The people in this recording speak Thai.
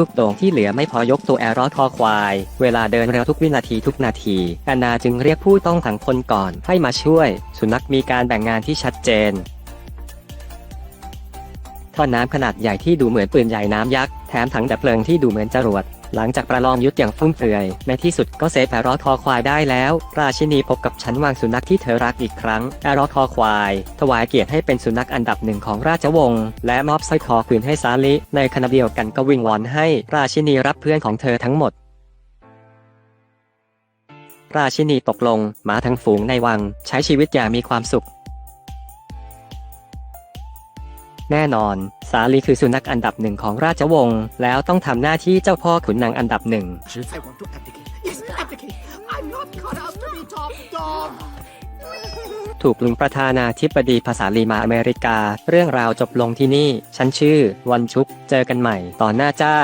ลูกโด่งที่เหลือไม่พอยกตัวแอรอคอควาย เวลาเดินเร็วทุกวินาทีทุกนาทีแอนนาจึงเรียกผู้ต้องขังคนก่อนให้มาช่วย สุนัขมีการแบ่งงานที่ชัดเจนท่อน้ำขนาดใหญ่ที่ดูเหมือนปืนใหญ่น้ำยักษ์ ถมถังดับเพลิงที่ดูเหมือนจรวด หลังจากประลองยุทธอย่างฟุ่มเฟือย ในที่สุดก็เซฟแอรอคอควายได้แล้ว ราชินีพบกับชั้นวางสุนัขที่เธอรักอีกครั้งแอรอคอควาย ถวายเกียรติให้เป็นสุนัขอันดับหนึ่งของราชวงศ์และมอบสร้อยคอคืนให้ซาลิ ในขณะเดียวกันก็วิงวอนให้ราชินีรับเพื่อนของเธอทั้งหมดราชินีตกลงหมาทั้งฝูงในวัง ใช้ชีวิตอย่างมีความสุข แน่นอน สาลีคือสุนัขอันดับหนึ่งของราชวงศ์แล้วต้องทำหน้าที่เจ้าพ่อขุนนางอันดับหนึ่ง I want to abdicate. Yes, abdicate. I'm not cut out to be top dog. ถูกลุงประธานาธิบดีภาษาลีมาอเมริกา เรื่องราวจบลงที่นี่ ฉันชื่อวันชุก เจอกันใหม่ตอนหน้าจ้า